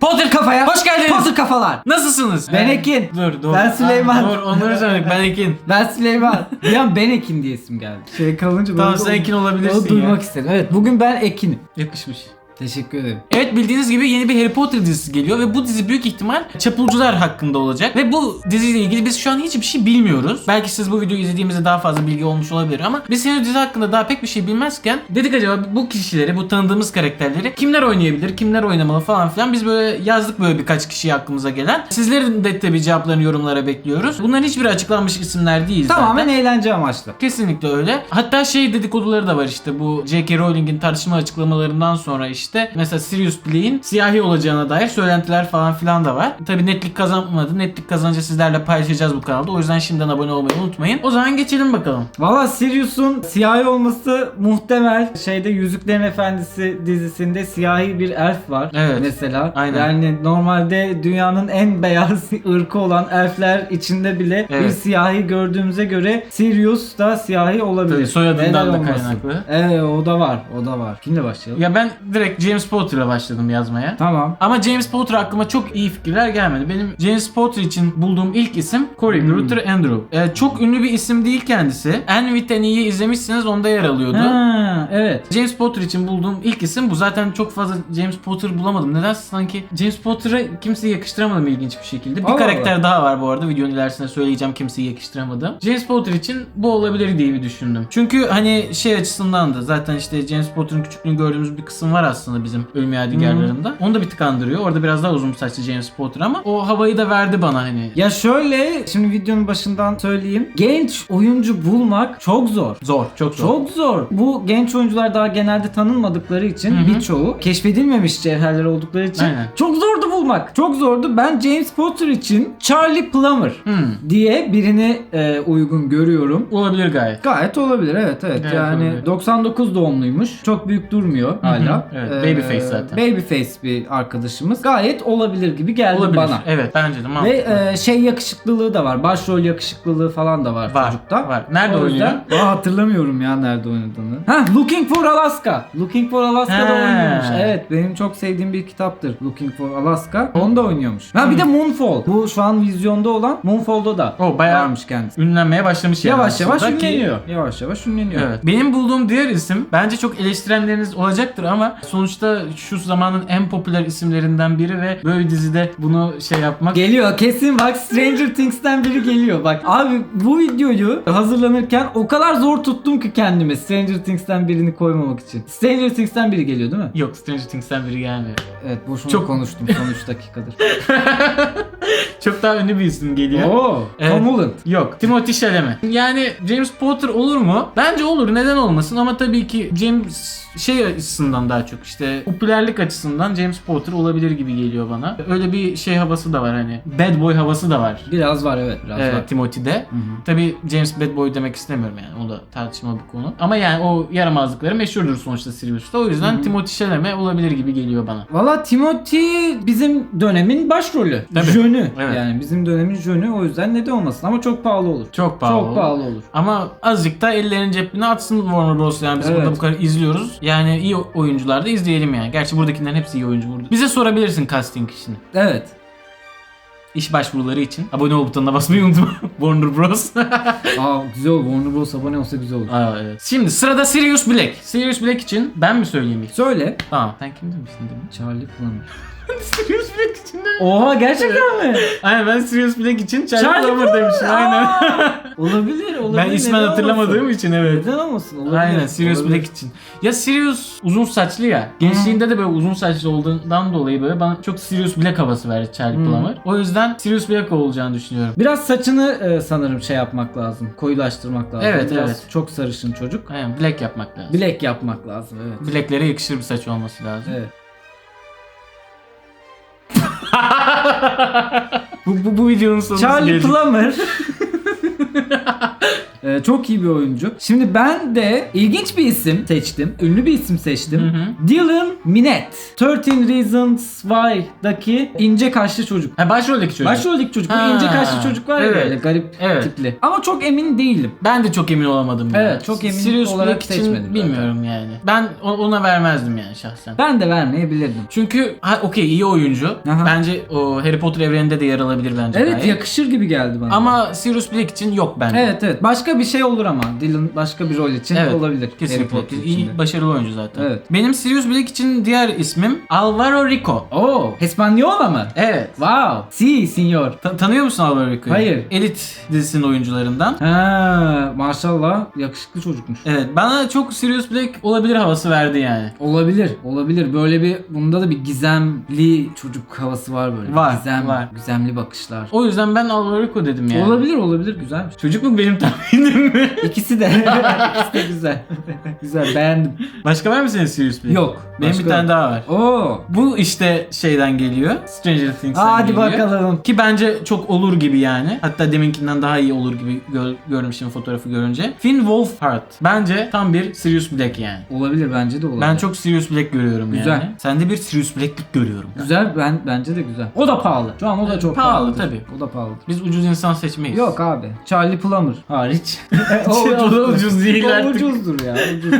Potter kafaya. Hoş geldiniz. Potter kafalar. Nasılsınız? Ben Ekin. Dur dur. Ben Süleyman. Aa, Dur onları söyledik ben Ekin. Ben Süleyman. Bir an ben Ekin diye isim geldi. Şey kalınca Tamam sen. Ekin olabilirsin Onu duymak ya. istedim. Evet bugün ben Ekin'im. Yakışmış. Teşekkür ederim. Evet bildiğiniz gibi yeni bir Harry Potter dizisi geliyor ve bu dizi büyük ihtimal çapulcular hakkında olacak. Ve bu diziyle ilgili biz şu an hiçbir şey bilmiyoruz. Belki siz bu videoyu izlediğimizde daha fazla bilgi olmuş olabilir ama biz henüz dizi hakkında daha pek bir şey bilmezken dedik acaba bu kişileri, bu tanıdığımız karakterleri kimler oynayabilir, kimler oynamalı falan filan biz böyle yazdık böyle birkaç kişiyi aklımıza gelen. Sizlerin de tabii cevaplarını yorumlara bekliyoruz. Bunların hiçbiri açıklanmış isimler değil zaten. Tamamen eğlence amaçlı. Kesinlikle öyle. Hatta şey dedikoduları da var işte bu J.K. Rowling'in tartışma açıklamalarından sonra işte mesela Sirius Black'in siyahi olacağına dair söylentiler falan filan da var. Tabi netlik kazanmadı. Netlik kazanınca sizlerle paylaşacağız bu kanalda. O yüzden şimdiden abone olmayı unutmayın. O zaman geçelim bakalım. Valla Sirius'un siyahi olması muhtemel. Şeyde Yüzüklerin Efendisi dizisinde siyahi bir elf var. Evet. Mesela. Aynen. Yani normalde dünyanın en beyaz ırkı olan elfler içinde bile bir Evet. siyahi gördüğümüze göre Sirius da siyahi olabilir. Tabii, soyadından Neden da olmasın? kaynaklı. Evet o da var. O da var. Kimle başlayalım? Ya ben direkt James Potter'la başladım yazmaya. Tamam. Ama James Potter aklıma çok iyi fikirler gelmedi. Benim James Potter için bulduğum ilk isim Cory Hmm. Grutter Andrew. Ee, çok ünlü bir isim değil kendisi. Anne with an E'yi izlemişsiniz onda yer alıyordu. Ha, evet. James Potter için bulduğum ilk isim bu. Zaten çok fazla James Potter bulamadım. Neden sanki James Potter'a kimseyi yakıştıramadım ilginç bir şekilde. Bir Allah karakter daha var bu arada. Videonun ilerisinde söyleyeceğim kimseyi yakıştıramadım. James Potter için bu olabilir diye bir düşündüm. Çünkü hani şey açısından da zaten işte James Potter'ın küçüklüğünü gördüğümüz bir kısım var aslında bizim ölüm yadigarlarında. Onu da bir tık andırıyor. Orada biraz daha uzun saçlı James Potter ama o havayı da verdi bana hani. Ya şöyle şimdi videonun başından söyleyeyim. Genç oyuncu bulmak çok zor. Zor, çok zor. Çok zor. Bu genç oyuncular daha genelde tanınmadıkları için Hı hı. birçoğu keşfedilmemiş cevherler oldukları için Aynen. çok zordu bulmak. Çok zordu. Ben James Potter için Charlie Plummer Hmm. diye birini e, uygun görüyorum. Olabilir gayet. Gayet olabilir evet evet. Gayet yani olabilir. 99 doğumluymuş. Çok büyük durmuyor hala. evet, Ee, babyface zaten. Babyface bir arkadaşımız. Gayet olabilir gibi geldi Olabilir. bana. Evet bence de mantıklı. Ve e, şey yakışıklılığı da var. Başrol yakışıklılığı falan da var, Var, çocukta. var. Nerede O yüzden- oynuyor? Aa, hatırlamıyorum ya nerede oynadığını. Ha Looking for Alaska. Looking for Alaska'da Ha. oynuyormuş. Evet benim çok sevdiğim bir kitaptır. Looking for Alaska. Onda oynuyormuş. Ha bir de Moonfall. Bu şu an vizyonda olan Moonfall'da da O bayağı varmış kendisi. ünlenmeye başlamış yani. Yavaş yavaş aslında ki- ünleniyor. Yavaş yavaş ünleniyor. Evet. Benim bulduğum diğer isim bence çok eleştirenleriniz olacaktır ama sonuçta şu zamanın en popüler isimlerinden biri ve böyle dizide bunu şey yapmak Geliyor kesin bak Stranger Things'ten biri geliyor. Bak abi bu videoyu hazırlanırken o kadar zor tuttum ki kendimi Stranger Things'ten birini koymamak için. Stranger Things'ten biri geliyor değil mi? yok Stranger Things'ten biri gelmiyor. Evet boşuna Çok- konuştum son 3 dakikadır. Çok daha ünlü bir isim geliyor. Oo, Evet. Tom Holland. Yok. Timothy Chalamet. Yani James Potter olur mu? Bence olur. Neden olmasın? Ama tabii ki James şey açısından daha çok işte popülerlik açısından James Potter olabilir gibi geliyor bana. Öyle bir şey havası da var hani. Bad boy havası da var. Biraz var evet biraz Ee, var. Timothy'de. Hı hı. Tabi James Bad Boy demek istemiyorum yani. O da tartışmalı bir konu. Ama yani o yaramazlıkları meşhurdur sonuçta Sirius'ta. O yüzden Hı hı. Timothy Chalamet olabilir gibi geliyor bana. Valla Timothy bizim dönemin başrolü. Tabii. Jönü. Evet. Yani bizim dönemin jönü o yüzden neden olmasın ama çok pahalı olur. Çok pahalı. Çok pahalı olur. Ama azıcık da ellerin cebine atsın Warner Bros. Yani biz Evet. burada bu kadar izliyoruz. Yani iyi oyuncular da izleyelim yani. Gerçi buradakilerin hepsi iyi oyuncu burada. Bize sorabilirsin casting işini. Evet. İş başvuruları için. Abone ol butonuna basmayı unutma. Warner Bros. Aa güzel olur. Warner Bros abone olsa güzel olur. Aa, evet. Şimdi sırada Sirius Black. Sirius Black için ben mi söyleyeyim ilk? Söyle. Tamam. Sen kim demiştin değil mi? Charlie Plummer. Sirius Black için de. Oha gerçekten mi? Aynen ben Sirius Black için Charlie, Charlie Plummer. Aa! Aynen. Olabilir, olabilir. ben ismen Neden hatırlamadığım olmasın? için evet. Neden olmasın? Olabilir. Aynen Sirius olabilir. Black için. Ya Sirius uzun saçlı ya. Gençliğinde de böyle uzun saçlı olduğundan dolayı böyle bana çok Sirius Black havası verdi Charlie Hmm. Plummer. O yüzden Sirius Black olacağını düşünüyorum. Biraz saçını e, sanırım şey yapmak lazım. Koyulaştırmak lazım. Evet, Biraz evet. Çok sarışın çocuk. Aynen Black yapmak lazım. Black yapmak lazım evet. Black'lere yakışır bir saç olması lazım. Evet. bu, bu, bu videonun sonunda Charlie Plummer Ee, çok iyi bir oyuncu. Şimdi ben de ilginç bir isim seçtim. Ünlü bir isim seçtim. Hı hı. Dylan Minette. 13 Reasons Why'daki ince kaşlı çocuk. Ha, başroldeki çocuk. Başroldeki çocuk. Bu Ha, ince kaşlı çocuk var ya evet. böyle garip Evet. tipli. Ama çok emin değilim. Ben de çok emin olamadım. Evet, yani. çok emin Sirius olarak Black için seçmedim zaten. bilmiyorum yani. Ben ona vermezdim yani şahsen. Ben de vermeyebilirdim. Çünkü ha okey iyi oyuncu. Aha. Bence o Harry Potter evreninde de yer alabilir bence. Evet gayet. yakışır gibi geldi bana. Ama Sirius Black için yok bence. Evet evet. Başka bir şey olur ama. Dylan başka bir rol için Evet, olabilir. Harry Kesinlikle. Potter İyi, başarılı oyuncu zaten. Evet. Benim Sirius Black için diğer ismim Alvaro Rico. Oo, Hispaniola mı? Evet. Wow. Si, senor. Ta- tanıyor musun Alvaro Rico'yu? Hayır. Elit dizisinin oyuncularından. Ha, maşallah yakışıklı çocukmuş. Evet bana çok Sirius Black olabilir havası verdi yani. Olabilir, olabilir. Böyle bir bunda da bir gizemli çocuk havası var böyle. Var, Gizem, var. gizemli bakışlar. O yüzden ben Alvaro Rico dedim yani. Olabilir, olabilir. Güzelmiş. Çocukluk benim tahminim mi? İkisi de. İkisi de güzel. güzel, beğendim. Başka var mı senin Sirius Black? Yok. Benim başka bir tane daha var. Oo. Bu işte şeyden geliyor. Stranger Things'ten Hadi geliyor. bakalım. Ki bence çok olur gibi yani. Hatta deminkinden daha iyi olur gibi gör, görmüşüm fotoğrafı görünce. Finn Wolfhard. Bence tam bir Sirius Black yani. Olabilir bence de olabilir. Ben çok Sirius Black görüyorum Güzel. yani. Sende bir Sirius Black'lik görüyorum. güzel. Ben bence de güzel. O da pahalı. Şu an o da çok Pahalı, pahalı. tabii. O da pahalı. Biz ucuz insan seçmeyiz. Yok abi. Charlie Plummer hariç. O da ucuz değil o artık. ucuzdur ya. Ucuzdur.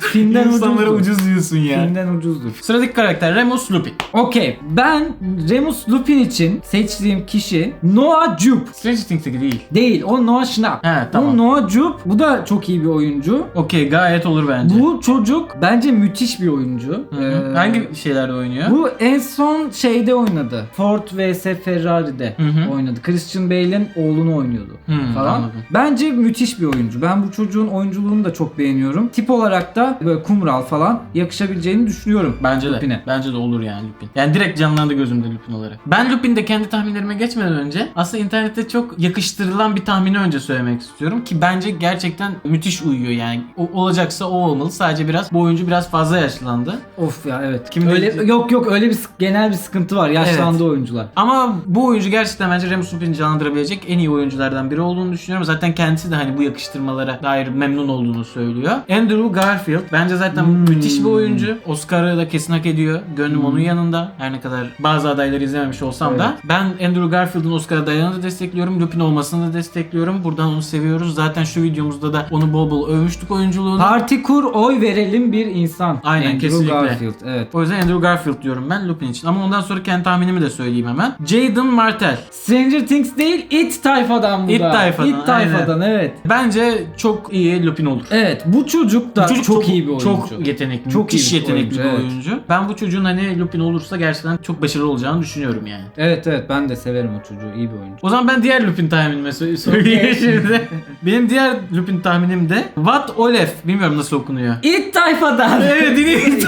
Filmden İnsanlara ucuzdur. ucuz diyorsun ya. Filmden ucuzdur. Sıradaki karakter Remus Lupin. Okey. Ben Remus Lupin için seçtiğim kişi Noah Jupe. Stranger Things'teki değil. Değil. O Noah Schnapp. He tamam. Bu Noah Jupe. Bu da çok iyi bir oyuncu. Okey gayet olur bence. Bu çocuk bence müthiş bir oyuncu. Hı hı. Ee, Hangi şeylerde oynuyor? Bu en son şeyde oynadı. Ford vs Ferrari'de Hı hı. oynadı. Christian Bale'in oğlunu oynuyordu Hı, falan. anladım. Bence müthiş bir oyuncu. Ben bu çocuğun oyunculuğunu da çok beğeniyorum. Tip olarak da böyle kumral falan yakışabileceğini düşünüyorum. Bence de. Lupin'e. Bence de olur yani Lupin. Yani direkt canlandı gözümde Lupin olarak. Ben Lupin'de kendi tahminlerime geçmeden önce aslında internette çok yakıştırılan bir tahmini önce söylemek istiyorum ki bence gerçekten müthiş uyuyor yani. O, olacaksa o olmalı. Sadece biraz bu oyuncu biraz fazla yaşlandı. Of ya evet. Kim öyle bilecek? yok yok öyle bir genel bir sıkıntı var yaşlandı oyuncular. Ama bu oyuncu gerçekten bence Remus Lupin'i canlandırabilecek en iyi oyunculardan biri olduğunu düşünüyorum. Zaten kendisi de hani bu yakıştırmalara dair memnun olduğunu söylüyor. Andrew Garfield bence zaten Hmm. müthiş bir oyuncu. Oscar'ı da kesin hak ediyor. Gönlüm onun yanında. Her ne kadar bazı adayları izlememiş olsam da. Ben Andrew Garfield'ın Oscar adaylığını da destekliyorum. Lupin olmasını da destekliyorum. Buradan onu seviyoruz. Zaten şu videomuzda da onu bol bol övmüştük oyunculuğunu. Parti kur oy verelim bir insan. Aynen, Andrew kesinlikle. Garfield evet. o yüzden Andrew Garfield diyorum ben Lupin için. Ama ondan sonra kendi tahminimi de söyleyeyim hemen. Jaden Martell. Stranger Things değil It tayfadan bu It da. Tayfadan, It tayfadan evet. Bence çok iyi Lupin olur. Evet bu çocuk da Bu çocuk çok, iyi bir oyuncu. Çok yetenekli, Çok müthiş iyi bir yetenekli oyuncu, bir evet. oyuncu. Ben bu çocuğun hani Lupin olursa gerçekten çok başarılı olacağını düşünüyorum yani. Evet evet ben de severim o çocuğu iyi bir oyuncu. O zaman ben diğer Lupin tahminimi sö- söyleyeyim şimdi. Benim diğer Lupin tahminim de What Olef. Bilmiyorum nasıl okunuyor. It tayfadan. evet yine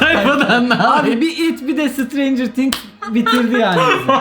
Abi bir It bir de Stranger Things bitirdi yani bizi.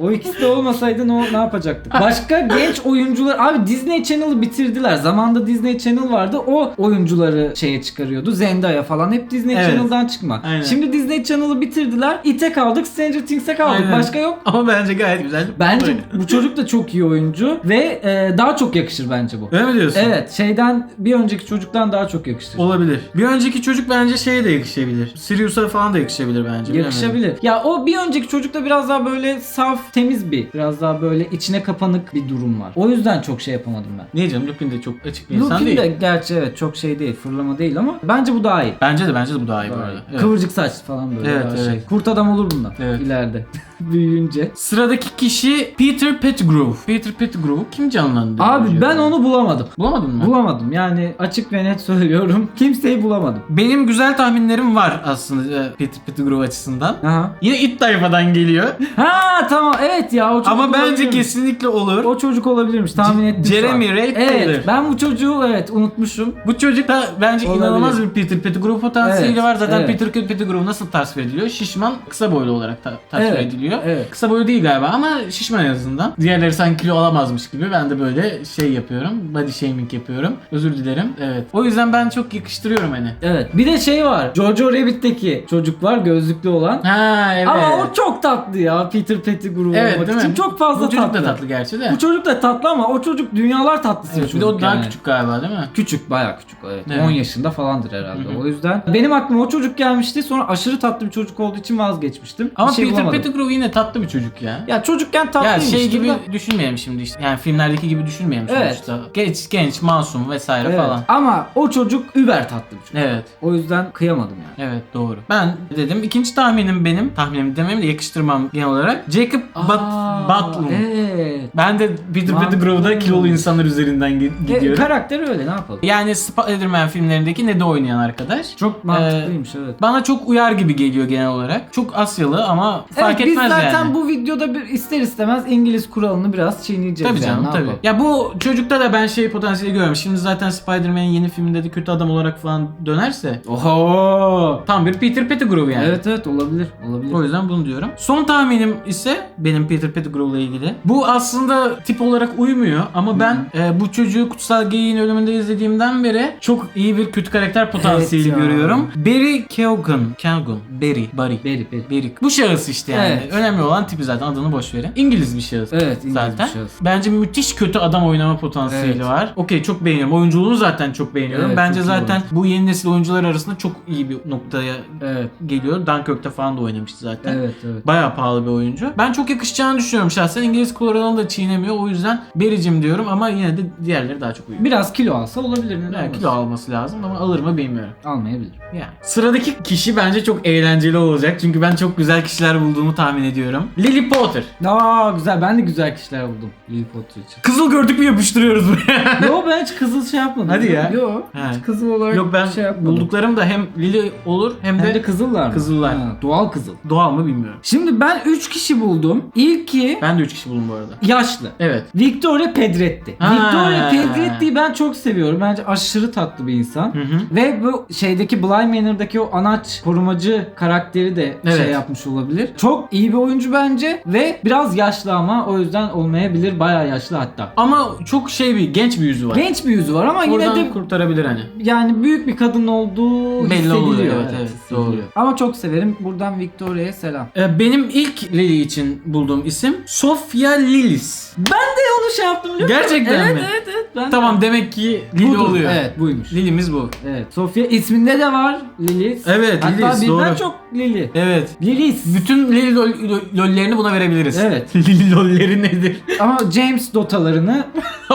o ikisi de olmasaydı ne, ne yapacaktık? Başka genç oyuncular abi Disney Channel'ı bitirdiler. Zamanında Disney Channel vardı. O oyuncuları şeye çıkarıyordu. Zendaya falan hep Disney Evet. Channel'dan çıkma. Aynen. Şimdi Disney Channel'ı bitirdiler. It'e kaldık, Stranger Things'e kaldık. Aynen. Başka yok. Ama bence gayet güzel. Bence bu çocuk da çok iyi oyuncu ve e, daha çok yakışır bence bu. Öyle mi diyorsun? Evet, şeyden bir önceki çocuktan daha çok yakışır. Olabilir. Bir önceki çocuk bence şeye de yakışabilir. Sirius'a falan da yakışabilir bence. bilemedim. Yakışabilir. Ya o bir önceki çocukta biraz daha böyle saf, temiz bir, biraz daha böyle içine kapanık bir durum var. O yüzden çok şey yapamadım ben. Niye canım Lupin de çok açık bir insan Lupin değil. de gerçi evet çok şey değil, fırlama değil ama bence bu daha iyi. Bence de bence de bu daha iyi bu arada. Evet. Kıvırcık saç falan böyle Evet, evet. şey. Kurt adam olur bundan Evet. ileride. Büyüyünce. Sıradaki kişi Peter Pettigrew. Peter Pettigrew'u kim canlandırıyor? Abi ben onu bulamadım. Bulamadın mı? Bulamadım yani açık ve net söylüyorum. Kimseyi bulamadım. Benim güzel tahminlerim var aslında e, Peter Pettigrew açısından. Aha. Yine it tayfadan geliyor. Ha tamam evet ya o çocuk Ama bence kesinlikle olur. o çocuk olabilirmiş tahmin ettim. Jeremy Ray Taylor. Evet ben bu çocuğu evet unutmuşum. Bu çocuk da bence Olabilir. inanılmaz bir Peter Pettigrew potansiyeli Evet, var. Zaten evet. Peter Pettigrew nasıl tasvir ediliyor? Şişman, kısa boylu olarak ta- tasvir Evet. ediliyor. Geliyor. Evet. Kısa boyu değil galiba ama şişman en azından. Diğerleri sanki kilo alamazmış gibi. Ben de böyle şey yapıyorum. Body shaming yapıyorum. Özür dilerim. Evet. O yüzden ben çok yakıştırıyorum hani. Evet. Bir de şey var. Jojo Rabbit'teki çocuk var gözlüklü olan. Ha evet. Ama o çok tatlı ya Peter Pettigrew Evet, olmak değil mi? için çok fazla Bu çocuk tatlı. da tatlı gerçi de. Bu çocuk da tatlı ama o çocuk dünyalar tatlısı Evet, bir bir de o daha yani. küçük galiba değil mi? Küçük bayağı küçük evet. Evet. 10 yaşında falandır herhalde. O yüzden benim aklıma o çocuk gelmişti. Sonra aşırı tatlı bir çocuk olduğu için vazgeçmiştim. Ama bir şey Peter. Pettigrew yine tatlı bir çocuk ya. Ya çocukken Ya tatlıymış. şey gibi düşünmeyelim şimdi işte. Yani filmlerdeki gibi düşünmeyelim Evet. sonuçta. Genç, genç, masum vesaire Evet. falan. Ama o çocuk über tatlı bir çocuk. Evet. O yüzden kıyamadım yani. Evet doğru. Ben dedim ikinci tahminim benim. Tahminim demeyeyim de yakıştırmam genel olarak. Jacob Bat Aa, Batlum. Evet. Ben de Peter Mantıklı. Pettigrew'da kilolu insanlar üzerinden gi- E, gidiyorum. karakteri öyle ne yapalım. Yani Spider-Man filmlerindeki ne de oynayan arkadaş. Çok mantıklıymış evet. Bana çok uyar gibi geliyor genel olarak. Çok Asyalı ama fark evet, etmez biz zaten yani. bu videoda bir ister istemez İngiliz kuralını biraz çiğneyeceğiz. Tabii yani, canım ne tabii. yapalım. Ya bu çocukta da ben şey potansiyeli görüyorum. Şimdi zaten Spider-Man'in yeni filminde de kötü adam olarak falan dönerse Oho. tam bir Peter Pettigrew yani. Evet evet olabilir. Olabilir. O yüzden bunu diyorum. Son tahminim ise benim Peter Pettigrew ile ilgili. Bu aslında tip olarak uymuyor ama ben e, bu çocuğu Kutsal Geyiğin ölümünde izlediğimden beri çok iyi bir kötü karakter potansiyeli Evet ya. görüyorum. Barry Keoghan. Keoghan. Barry. Barry. Beri beri. Barry. Bu şahıs işte yani. Evet. Önemli olan tipi zaten adını boş verin. İngiliz bir şahıs. Evet İngiliz Zaten. bir şahıs. Bence müthiş kötü adam oynama potansiyeli Evet. var. Okey çok beğeniyorum. Oyunculuğunu zaten çok beğeniyorum. Evet, Bence çok iyi zaten bu yeni nesil oyuncular arasında çok iyi bir noktaya Evet. geliyor. Dunkirk'te falan da oynamıştı zaten. Evet evet. Bayağı pahalı bir oyuncu. Ben çok yakışacağını düşünüyorum şahsen. İngiliz kullananı da çiğnemiyor. O yüzden Bericim diyorum ama yine de diğerleri daha çok uyuyor. Biraz kilo alsa olabilir. Neden olmasın? kilo alması lazım ama alır mı bilmiyorum. Almayabilir. Yani. Sıradaki kişi bence çok eğlenceli olacak. Çünkü ben çok güzel kişiler bulduğumu tahmin ediyorum. Lily Potter. Aa güzel. Ben de güzel kişiler buldum. Lily Potter için. Kızıl gördük mü yapıştırıyoruz buraya. Yo ben hiç kızıl şey yapmadım. Hadi ya. Yo. He. Hiç kızıl olarak Yok ben şey yapmadım. bulduklarım da hem Lily olur hem de, Hem de kızıllar mı? Kızıllar. Ha, doğal kızıl. doğal mı bilmiyorum. Şimdi ben 3 kişi buldum. İlki Ben de 3 kişi buldum bu arada. yaşlı. Evet. Victoria Pedretti. Ha. Victoria Pedretti'yi ben çok seviyorum. Bence aşırı tatlı bir insan. Hı hı. Ve bu şeydeki Bly Manor'daki o anaç korumacı karakteri de Evet. şey yapmış olabilir. Çok iyi bir oyuncu bence ve biraz yaşlı ama o yüzden olmayabilir. Bayağı yaşlı hatta. Ama çok şey bir genç bir yüzü var. Genç bir yüzü var ama Oradan yine de kurtarabilir hani. yani büyük bir kadın olduğu Belli hissediliyor. oluyor, evet, evet, doğru. Ama çok severim. Buradan Victoria'ya selam. Ee, Benim ilk Lily için bulduğum isim Sofia Lilis. Ben de onu şey yaptım biliyor musun? Gerçekten evet, mi? Evet evet ben de- Tamam demek ki Lily Budur. oluyor. Evet buymuş. Lily'miz bu. Evet. Sofia isminde de var Lilis. Evet, Hatta Lilis, birden doğru. çok Lili. Evet. Lilis. Bütün Lily lol, lol- lollerini buna verebiliriz. Evet. Lily lolleri nedir? Ama James dotalarını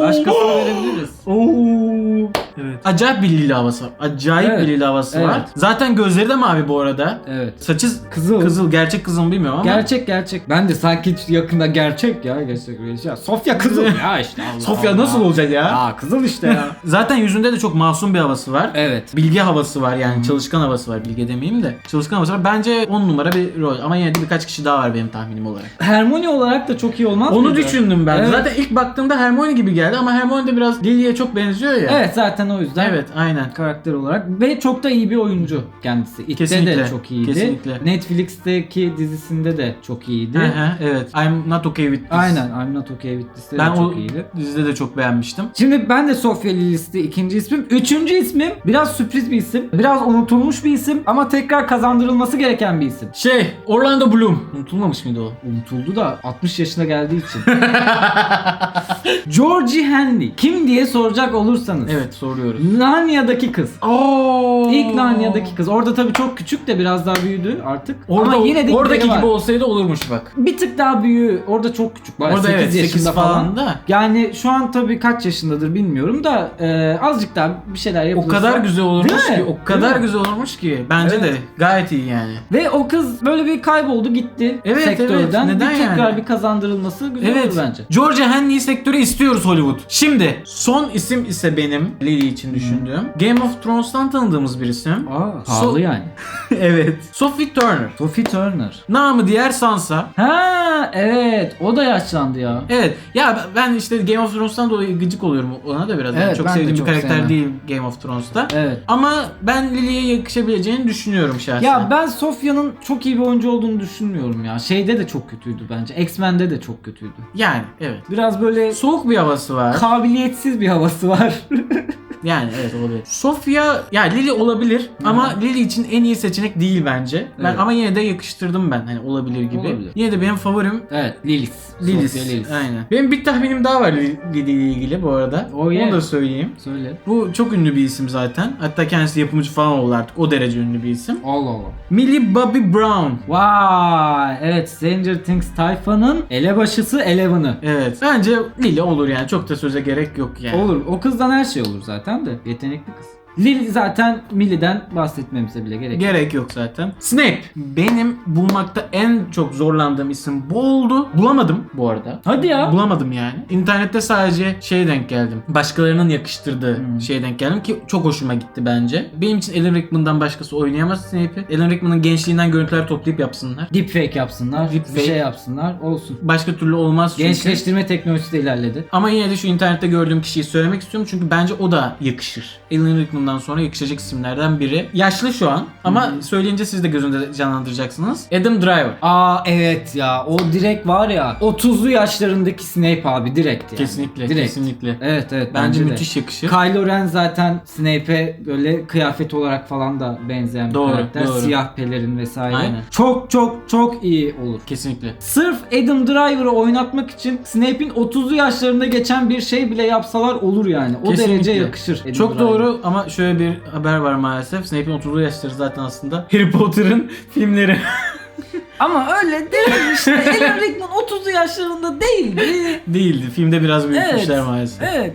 başkasına verebiliriz. Oo. Evet. Acayip bir Lily havası var. Acayip Evet. bir Lily havası var. Evet. Zaten gözleri de mavi bu arada. Evet. Saçı Kızıl. kızıl. Gerçek kızıl mı bilmiyorum ama. Gerçek gerçek. Ben de sanki hiç yakında gerçek ya. Gerçek öyle şey. Sofya kızıl ya işte. Allah Sofya Allah. nasıl olacak ya? Ya kızıl işte ya. Zaten yüzünde de çok masum bir havası var. evet. Bilge havası var yani çalışkan havası var bilge demeyeyim de çalışkan havası var bence 10 numara bir rol ama yine de birkaç kişi daha var benim tahminim olarak. Hermione olarak da çok iyi olmaz Onu mıydı? düşündüm ben. Evet. Zaten ilk baktığımda Hermione gibi geldi ama Hermione de biraz Lily'ye çok benziyor ya. Evet zaten o yüzden. Evet aynen. karakter olarak ve çok da iyi bir oyuncu kendisi. İlkte Kesinlikle, de çok iyiydi. kesinlikle. Netflix'teki dizisinde de çok iyiydi. Hı hı, evet. I'm not okay with this. Aynen I'm Not Okay With This'te Ben de o çok iyiydi. dizide de çok beğenmiştim. Şimdi ben de Sofia Lilis'ti ikinci ismim. Üçüncü ismim biraz sürpriz bir isim. Biraz unutulmuş bir isim ama tekrar kazandırılması gereken bir isim. Şey Orlando Bloom. Unutulmamış mıydı o? Unutuldu da 60 yaşına geldiği için. Georgie Henley. Kim diye soracak olursanız. Evet soruyoruz. Narnia'daki kız. Oo. İlk Narnia'daki kız. Orada tabii çok küçük de biraz daha büyüdü artık. Orada, Ama yine de oradaki var. gibi olsaydı olurmuş bak. Bir tık daha büyüğü. Orada çok küçük. Bayağı Orada 8 evet yaşında 8 falan. falan da. Yani şu an tabii kaç yaşındadır bilmiyorum da e, azıcık daha bir şeyler O yapılırsa. kadar güzel olurmuş ki, o kadar güzel olurmuş ki. Bence Evet. de gayet iyi yani. Ve o kız böyle bir kayboldu gitti Evet, sektörden. evet. Neden bir tekrar yani? bir kazandırılması güzel Evet. olur bence. Georgia Henley sektörü istiyoruz Hollywood. Şimdi son isim ise benim Lily Lily için düşündüğüm. Game of Thrones'tan tanıdığımız bir isim. Aa, pahalı So- yani. evet. Sophie Turner. Sophie Turner. Namı diğer Sansa. Ha evet o da yaşlandı ya. Evet. Ya ben işte Game of Thrones'tan dolayı gıcık oluyorum ona da biraz. Yani Evet, çok ben de sevdiğim bir çok karakter sevmem. değil Game of Thrones'ta. Evet. Ama ben Lily'ye yakışabileceğini düşünüyorum şahsen. Ya ben Sophia'nın çok iyi bir oyuncu olduğunu düşünmüyorum ya. Şeyde de çok kötüydü bence. X-Men'de de çok kötüydü. Yani evet. Biraz böyle Soğuk bir havası var. kabiliyetsiz bir havası var. Yani evet olabilir. Sofia ya Lily olabilir ama Lily için en iyi seçenek değil bence. Ben Evet. ama yine de yakıştırdım ben hani olabilir gibi. Olabilir. Yine de benim favorim evet Lilith. Lilith. Sophia Lilith. Aynen. Benim bir tahminim daha var Lily Lily ile ilgili bu arada. Oh yeah. Onu da söyleyeyim. Söyle. Bu çok ünlü bir isim zaten. Hatta kendisi yapımcı falan oldu artık. O derece ünlü bir isim. Allah Allah. Millie Bobby Brown. Vay evet Stranger Things tayfanın elebaşısı Eleven'ı. Evet. Bence Lily olur yani. Çok da söze gerek yok yani. Olur. O kızdan her şey olur zaten de. Yetenekli kız. Lily zaten Millie'den bahsetmemize bile gerek yok. Gerek yok zaten. Snape. Benim bulmakta en çok zorlandığım isim bu oldu. Bulamadım bu arada. Hadi ya. Bulamadım yani. İnternette sadece şey denk geldim. Başkalarının yakıştırdığı Hmm. şeye denk geldim ki çok hoşuma gitti bence. Benim için Alan Rickman'dan başkası oynayamaz Snape'i. Alan Rickman'ın gençliğinden görüntüler toplayıp yapsınlar. Deepfake yapsınlar. Deepfake. Bir şey yapsınlar. Olsun. Başka türlü olmaz çünkü. Gençleştirme teknolojisi de ilerledi. Ama yine de şu internette gördüğüm kişiyi söylemek istiyorum çünkü bence o da yakışır. Alan Rickman'dan sonra yakışacak isimlerden biri. Yaşlı şu an ama söyleyince siz de gözünde canlandıracaksınız. Adam Driver. Aa evet ya o direkt var ya 30'lu yaşlarındaki Snape abi direkt yani. Kesinlikle, Direkt. kesinlikle. Evet evet Bence, de. müthiş yakışır. Kylo Ren zaten Snape'e böyle kıyafet olarak falan da benzeyen bir Doğru, karakter. doğru. Siyah pelerin vesaire. Aynen. Çok çok çok iyi olur. Kesinlikle. Sırf Adam Driver'ı oynatmak için Snape'in 30'lu yaşlarında geçen bir şey bile yapsalar olur yani. O Kesinlikle. derece yakışır. Adam Çok Driver. doğru ama şöyle bir haber var maalesef. Snape'in 30'lu yaşları zaten aslında Harry Potter'ın filmleri. Ama öyle değil işte. Alan Rickman 30'lu yaşlarında değildi. Değildi. Filmde biraz büyütmüşler Evet. maalesef. Evet.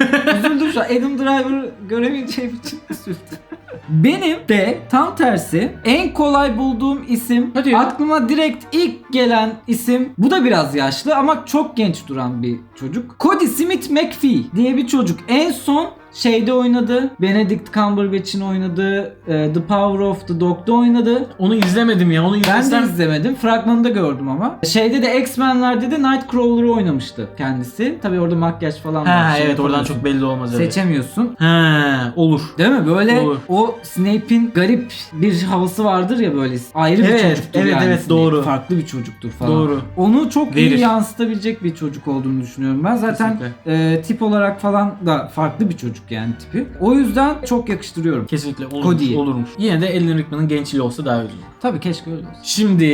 Üzüldüm şu an. Adam Driver'ı göremeyeceğim için üzüldüm. Benim de tam tersi en kolay bulduğum isim Hadi ya. aklıma direkt ilk gelen isim bu da biraz yaşlı ama çok genç duran bir çocuk. Cody Smith McPhee diye bir çocuk. En son şeyde oynadı. Benedict Cumberbatch'in oynadığı e, The Power of the Dog'da oynadı. Onu izlemedim ya. Onu Ben izlesem de izlemedim. Fragmanını da gördüm ama. Şeyde de X-Men'lerde de Nightcrawler'ı oynamıştı kendisi. Tabii orada makyaj falan var. Ha Şey evet oradan çok belli olmaz evet. Seçemiyorsun. Ha olur. Değil mi? Böyle Olur. o Snape'in garip bir havası vardır ya böyle. Ayrı bir Evet, çocuktur evet, yani evet, Snape. doğru. Farklı bir çocuktur falan. Doğru. Onu çok Verir. iyi yansıtabilecek bir çocuk olduğunu düşünüyorum ben. Zaten e, tip olarak falan da farklı bir çocuk yani tipi. O yüzden çok yakıştırıyorum. Kesinlikle olurmuş, Cody'yi. olurmuş. Yine de Alan Rickman'ın gençliği olsa daha güzel olur. Tabii keşke öyle olsa. Şimdi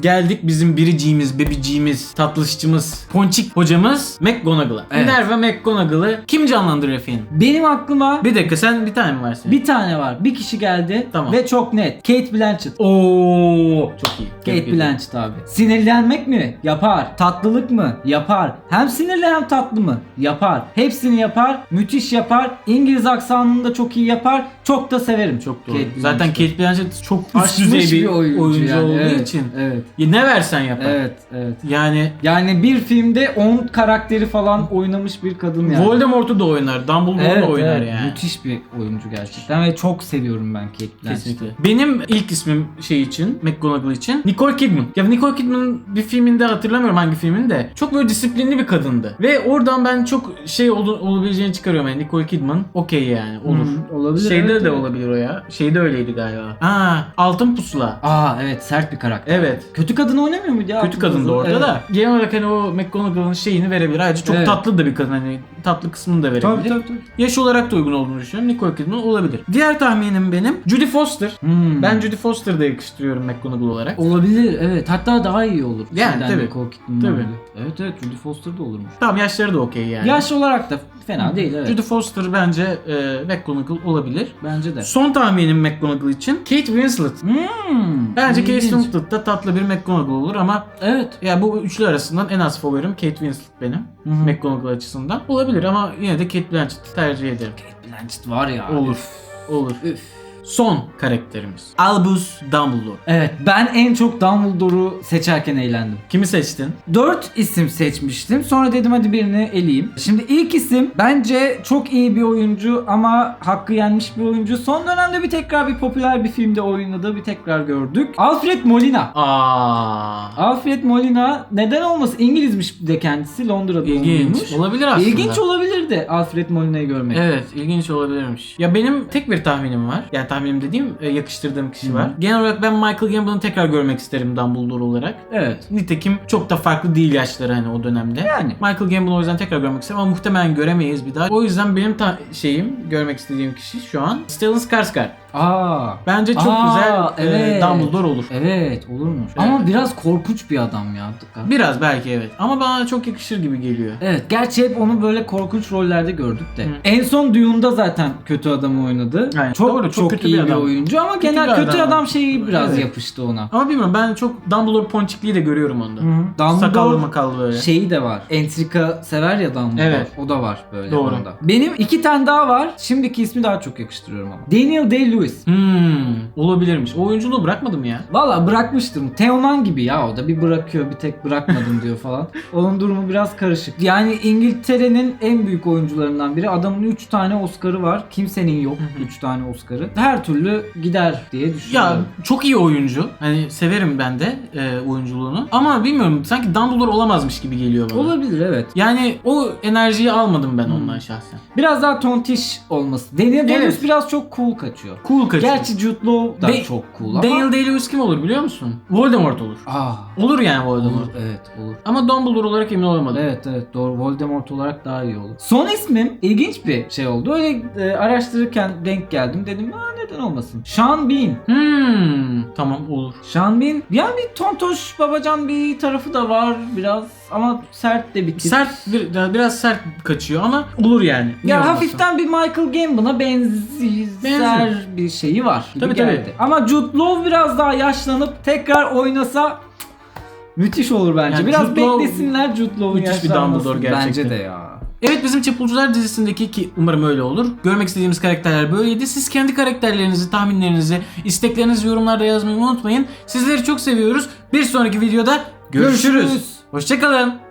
geldik bizim biriciğimiz, bebiciğimiz, tatlışçımız, ponçik hocamız McGonagall'a. Evet. Minerva McGonagall'ı kim canlandırıyor efendim? Benim aklıma Bir dakika sen bir tane mi var senin? bir tane var. Bir kişi geldi Tamam. ve çok net. Kate Blanchett. Oo çok iyi. Tebrik Kate ederim. Blanchett abi. Sinirlenmek mi? Yapar. Tatlılık mı? Yapar. Hem sinirli hem tatlı mı? Yapar. Hepsini yapar. Müthiş yapar. İngiliz aksanını da çok iyi yapar. Çok da severim. Çok doğru. Kate Zaten Blanchett. Kate Blanchett çok üst Aşmış düzey bir, bir oyuncu, oyuncu, yani. olduğu evet, için. Evet. Ya ne versen yapar. Evet, evet. Yani Yani bir filmde 10 karakteri falan oynamış bir kadın yani. Voldemort'u da oynar, Dumbledore'u evet, da oynar evet. yani. Müthiş bir oyuncu gerçekten ve çok seviyorum ben Kate Blanchett'i. Kesinlikle. Benim ilk ismim şey için, McGonagall için Nicole Kidman. Ya Nicole Kidman'ın bir filminde hatırlamıyorum hangi filminde. Çok böyle disiplinli bir kadındı. Ve oradan ben çok şey ol, olabileceğini çıkarıyorum yani Nicole Kidman. Okey yani olur. Hı, olabilir. Şeyde evet, de evet. olabilir o ya. Şeyde öyleydi galiba. Aa, Altın Pusula. Aa evet sert bir karakter. Evet. Kötü kadın oynamıyor muydu ya? Kötü kadın da orada Evet. da. Genel olarak hani o McGonagall'ın şeyini verebilir. Ayrıca çok Evet. tatlı da bir kadın. Hani tatlı kısmını da verebilir. Tabii tabii tabii. Yaş olarak da uygun olduğunu düşünüyorum. Nicole Kidman olabilir. Diğer tahminim benim Judy Foster. Hmm. Ben Judy Foster'ı da yakıştırıyorum McGonagall olarak. Olabilir evet. Hatta daha iyi olur. Yani, Şeyden tabii. Nicole Kidman'dan Tabii. bile. Evet evet Judy Foster da olurmuş. Tamam yaşları da okey yani. Yaş olarak da fena değil evet. Judy Foster bence e, McGonagall olabilir. Bence de. Son tahminim McGonagall için Kate Winslet. Hmm. Bence Kate. Winslet da tatlı bir McGonagall olur ama Evet. ya bu üçlü arasından en az favorim Kate Winslet benim. Hı hı. McGonagall açısından. Olabilir ama yine de Kate Blanchett tercih ederim. Kate Blanchett var ya. Olur. Olur. Üf. Son karakterimiz. Albus Dumbledore. Evet ben en çok Dumbledore'u seçerken eğlendim. Kimi seçtin? 4 isim seçmiştim. Sonra dedim hadi birini eleyeyim. Şimdi ilk isim bence çok iyi bir oyuncu ama hakkı yenmiş bir oyuncu. Son dönemde bir tekrar bir popüler bir filmde oynadığı bir tekrar gördük. Alfred Molina. Aa. Alfred Molina neden olmasın? İngilizmiş de kendisi. Londra'da İlginç. doğumluymuş. Olabilir aslında. İlginç olabilirdi Alfred Molina'yı görmek. Evet, ilginç olabilirmiş. Ya benim tek bir tahminim var. Yani tahminim dediğim e, yakıştırdığım kişi var. Genel olarak ben Michael Gambon'u tekrar görmek isterim Dumbledore olarak. Evet. Nitekim çok da farklı değil yaşları hani o dönemde. Yani. Michael Gambon'u o yüzden tekrar görmek isterim ama muhtemelen göremeyiz bir daha. O yüzden benim ta- şeyim, görmek istediğim kişi şu an Stellan Skarsgård. Aa. Bence çok Aa, güzel e, evet. Dumbledore olur. Evet olurmuş. Evet. Ama biraz korkunç bir adam ya. Dikkat. Biraz belki evet. Ama bana çok yakışır gibi geliyor. Evet gerçi hep onu böyle korkunç rollerde gördük de. Hı. En son Dune'da zaten kötü adamı oynadı. Aynen. Çok Doğru, çok, çok kötü iyi bir bir, adam. oyuncu ama Kötü genel bir kötü adam. adam şeyi biraz Evet. yapıştı ona. Ama bilmiyorum ben çok Dumbledore ponçikliği de görüyorum onda. Dumbledore Sakallı makallı böyle. şeyi de var. Entrika sever ya Dumbledore. Evet. O da var böyle Doğru. onda. Benim iki tane daha var. Şimdiki ismi daha çok yakıştırıyorum ama. Daniel Day-Lewis. Hmm, olabilirmiş. O oyunculuğu bırakmadım ya. Valla bırakmıştım. Teoman gibi ya o da bir bırakıyor bir tek bırakmadım diyor falan. Onun durumu biraz karışık. Yani İngiltere'nin en büyük oyuncularından biri. Adamın 3 tane Oscar'ı var. Kimsenin yok Hı hı. 3 tane Oscar'ı. Her türlü gider diye Ya düşünüyorum. çok iyi oyuncu. Hani severim ben de e, oyunculuğunu. Ama bilmiyorum sanki Dumbledore olamazmış gibi geliyor bana. Olabilir evet. Yani o enerjiyi almadım ben ondan şahsen. Biraz daha tontiş olması. Daniel Day-Lewis Evet. biraz çok cool kaçıyor. Cool kaçıyor. Gerçi Jude Law da Da- çok cool ama. Daniel Day-Lewis kim olur biliyor musun? Voldemort olur. Aa, Olur yani olur, Voldemort. evet olur. Ama Dumbledore olarak emin olamadım. Evet evet doğru Voldemort olarak daha iyi olur. Son ismim ilginç bir şey oldu. Öyle e, araştırırken denk geldim. Dedim Aa, neden olmasın. Sean Bean. Hmm, tamam olur. Sean Bean yani bir tontoş babacan bir tarafı da var biraz ama sert de bir tip. Sert bir, biraz sert kaçıyor ama olur yani. Niye Ya olmasın? hafiften bir Michael Gambon'a benzer Benziyor. bir şeyi var gibi Tabii, tabii. geldi. Ama Jude Law biraz daha yaşlanıp tekrar oynasa müthiş olur bence. Yani biraz Jude beklesinler Jude Law'un müthiş bir. Dumbledore gerçekten. Bence de ya. Evet bizim Çapulcular dizisindeki ki umarım öyle olur. Görmek istediğimiz karakterler böyleydi. Siz kendi karakterlerinizi, tahminlerinizi, isteklerinizi yorumlarda yazmayı unutmayın. Sizleri çok seviyoruz. Bir sonraki videoda görüşürüz. Görüşürüz. Hoşçakalın.